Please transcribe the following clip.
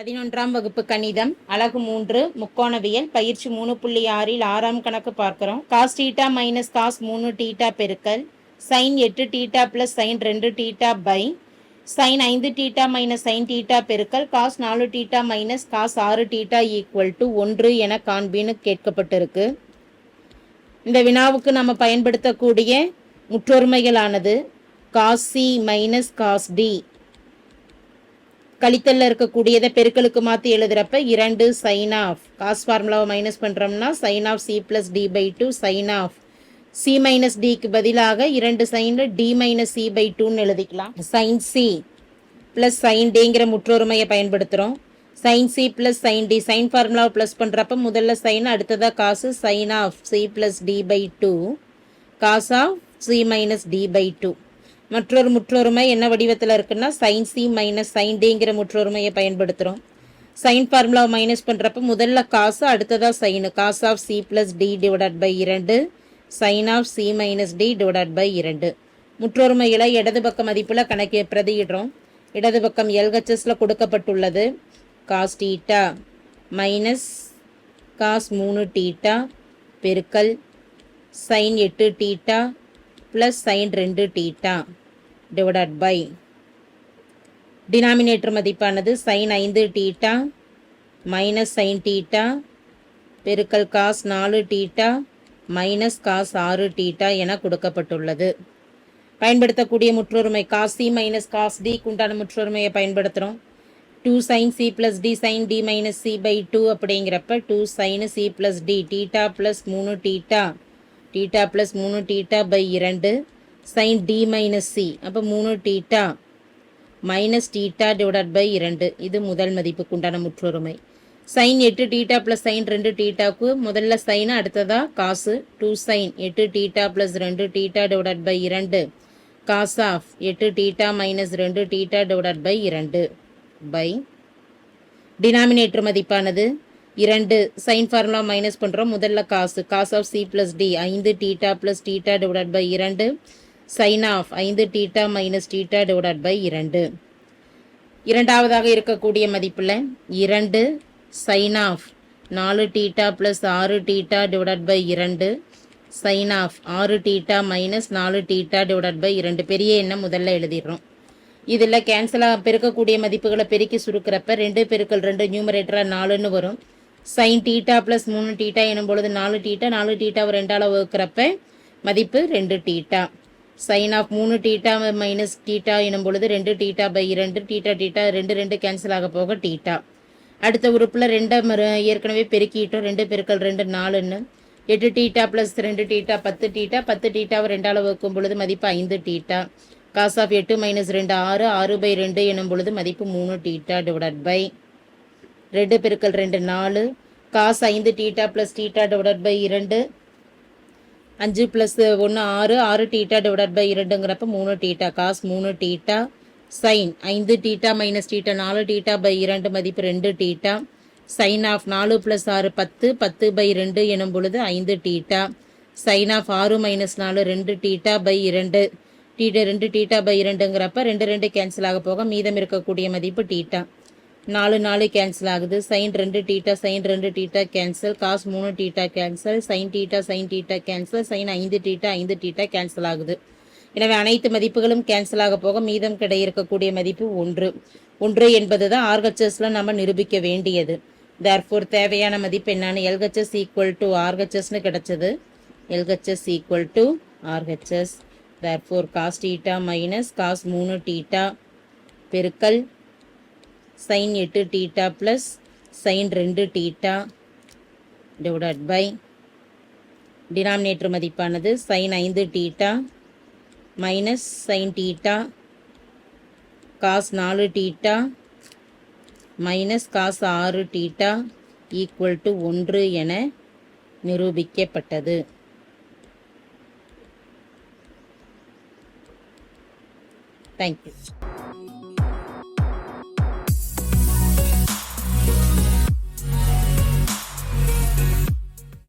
பதினொன்றாம் வகுப்பு கணிதம் அழகு மூன்று முக்கோணவியல் பயிற்சி மூணு புள்ளி ஆறில் ஆறாம் கணக்கு பார்க்கிறோம். காஸ் டீட்டா மைனஸ் காஸ் மூணு டீட்டா பெருக்கல் சைன் எட்டு டீட்டா பிளஸ் சைன் ரெண்டு டீட்டா பை சைன் ஐந்து டீட்டா மைனஸ் சைன் டீட்டா பெருக்கல் காஸ் நாலு டீட்டா மைனஸ் காஸ் ஆறு டீட்டா ஈக்குவல் டு ஒன்று என காண்பின்னு கேட்கப்பட்டிருக்கு. இந்த வினாவுக்கு நம்ம பயன்படுத்தக்கூடிய முற்றொருமைகளானது cos C minus cos D. கழித்தல்ல இருக்கக்கூடியதை பெருக்கலுக்கு மாற்றி எழுதுறப்ப இரண்டு சைன் ஆஃப் காஸ் ஃபார்முலாவை மைனஸ் பண்ணுறோம்னா sine of C plus D by two sine of C minus டிக்கு பதிலாக இரண்டு சைனில் டி மைனஸ் சி பை டூன்னு எழுதிக்கலாம். சைன் சி ப்ளஸ் சைன் டிங்கிற முற்றொருமையை பயன்படுத்துகிறோம் sine C plus sine D sine ஃபார்முலாவை ப்ளஸ் பண்ணுறப்ப முதல்ல சைன் அடுத்ததாக cos sine of C plus D by two cos of C minus D by two மற்றொரு முற்றொருமை என்ன வடிவத்தில் இருக்குன்னா சைன் சி மைனஸ் சைன் டிங்கிற முற்றொருமையை பயன்படுத்துகிறோம் சைன் ஃபார்முலாவை மைனஸ் பண்ணுறப்ப முதல்ல காசு அடுத்ததாக sine cos of C plus D divided by இரண்டு. Sine of C minus D divided by இரண்டு. முற்றொருமையில் இடது பக்க மதிப்பில் கணக்கி பிரதியிடுறோம் இடது பக்கம் எல்ஹெச்எஸில் கொடுக்கப்பட்டுள்ளது. காஸ் டீட்டா மைனஸ் காஸ் மூணு டீட்டா பெருக்கல் சைன் எட்டு டீட்டா ப்ளஸ் சைன் ரெண்டு டீட்டா டிவைடட் பை டினாமினேட்டர் மதிப்பானது சைன் ஐந்து டீட்டா மைனஸ் சைன் டீட்டா பெருக்கல் காஸ் நாலு டீட்டா மைனஸ் காஸ் ஆறு டீட்டா என கொடுக்கப்பட்டுள்ளது. பயன்படுத்தக்கூடிய முற்றொருமை cos C minus cos D குண்டான முற்றொருமையை பயன்படுத்துகிறோம் two sine C plus D sine D minus C by two அப்படிங்கிறப்ப two sine C plus D theta plus மூணு டீட்டா டீட்டா ப்ளஸ் மூணு டீட்டா பை இரண்டு சைன் டி மைனஸ் சி அப்போ மூணு theta minus theta divided by இரண்டு. இது முதல் மதிப்புக்கு உண்டான முற்றொருமை. சைன் எட்டு டீட்டா ப்ளஸ் சைன் ரெண்டு டீட்டாக்கு முதல்ல சைன் அடுத்ததா காசு டூ சைன் எட்டு டீட்டா ப்ளஸ் ரெண்டு டீட்டா டிவைடட் பை இரண்டு. காஸ் ஆஃப் எட்டு டீட்டா மைனஸ் ரெண்டு டீட்டா டிவைடட் பை இரண்டு. பை டினாமினேட்டர் மதிப்பானது. இரண்டு சைன் ஃபார்முலா மைனஸ் பண்ணுறோம் முதல்ல cos cos of C plus D ஐந்து theta plus theta divided by இரண்டு. சைன் ஆஃப் ஐந்து theta minus theta divided by இரண்டு. இரண்டாவதாக இருக்கக்கூடிய மதிப்பில் இரண்டு சைன் ஆஃப் நாலு டீட்டா ப்ளஸ் ஆறு டீட்டா டிவைடட் பை இரண்டு சைன் ஆஃப் ஆறு டீட்டா மைனஸ் நாலு டீட்டா டிவைடட் பை இரண்டு. பெரிய எண்ணம் முதல்ல எழுதிடுறோம். இதில் கேன்சலாக பெருக்கக்கூடிய மதிப்புகளை பெருக்கி சுருக்கிறப்ப ரெண்டு பெருக்கல் ரெண்டு நியூமரேட்டராக நாலுன்னு வரும். சைன் டீட்டா ப்ளஸ் மூணு டீட்டா எனும் பொழுது நாலு டீட்டா நாலு டீட்டாவை ரெண்டால் வகுக்கிறப்ப மதிப்பு ரெண்டு டீட்டா சைன் ஆஃப் மூணு டீட்டா மைனஸ் டீட்டா எனும் பொழுது ரெண்டு டீட்டா பை இரண்டு டீட்டா டீட்டா ரெண்டு ரெண்டு கேன்சல் ஆக போக டீட்டா. அடுத்த உறுப்பில் ரெண்டை மறு ஏற்கனவே பெருக்கிட்டோம். ரெண்டு பெருக்கல் ரெண்டு நாலுன்னு. எட்டு டீட்டா ப்ளஸ் ரெண்டு டீட்டா பத்து டீட்டா. பத்து டீட்டாவை ரெண்டால் வகுக்கும் பொழுது மதிப்பு ஐந்து டீட்டா. காஸ் ஆஃப் எட்டு மைனஸ் ரெண்டு ஆறு ஆறு பை ரெண்டு எனும் பொழுது மதிப்பு மூணு டீட்டா டிவைட் பை ரெண்டு பெருக்கல் ரெண்டு நாலு. காஸ் ஐந்து theta plus theta divide by இரண்டு. அஞ்சு ப்ளஸ் ஒன்று ஆறு ஆறு டீட்டா டிவைட் பை இரண்டுங்கிறப்ப மூணு டீட்டா காஸ் மூணு டீட்டா சைன் ஐந்து டீட்டா மைனஸ் டீட்டா நாலு டீட்டா பை இரண்டு மதிப்பு ரெண்டு டீட்டா சைன் ஆஃப் நாலு ப்ளஸ் ஆறு பத்து பத்து பை ரெண்டு எனும் பொழுது ஐந்து டீட்டா சைன் ஆஃப் ஆறு மைனஸ் நாலு ரெண்டு டீட்டா பை இரண்டு. டீட்டா ரெண்டு டீட்டா பை இரண்டுங்கிறப்ப ரெண்டு ரெண்டு கேன்சல் ஆக போக மீதம் இருக்கக்கூடிய மதிப்பு டீட்டா நாலு நாலு கேன்சல் ஆகுது. சைன் ரெண்டு டீட்டா சைன் ரெண்டு டீட்டா கேன்சல் காஸ் மூணு theta cancel sine theta sine theta cancel sine ஐந்து டீட்டா ஐந்து டீட்டா கேன்சல் ஆகுது. எனவே அனைத்து மதிப்புகளும் கேன்சல் ஆக போக மீதம் கிடை இருக்கக்கூடிய மதிப்பு ஒன்று. ஒன்று என்பது தான் ஆர்ஹெச்எஸில் நம்ம நிரூபிக்க வேண்டியது. தேர்ஃபோர் தேவையான மதிப்பு என்னன்னு எல்ஹெச்எஸ் ஈக்குவல் டு ஆர்ஹெச்எஸ்னு கிடைச்சது. LHS equal to RHS therefore cos theta minus cos மூணு டீட்டா பெருக்கல் சைன் எட்டு டீட்டா ப்ளஸ் சைன் ரெண்டு டீட்டா டிவைடட் பை டினாமினேட்டர் மதிப்பானது சைன் ஐந்து theta minus sine theta cos நாலு டீட்டா மைனஸ் காஸ் ஆறு டீட்டா ஈக்குவல் டு ஒன்று என நிரூபிக்கப்பட்டது. தேங்க்யூ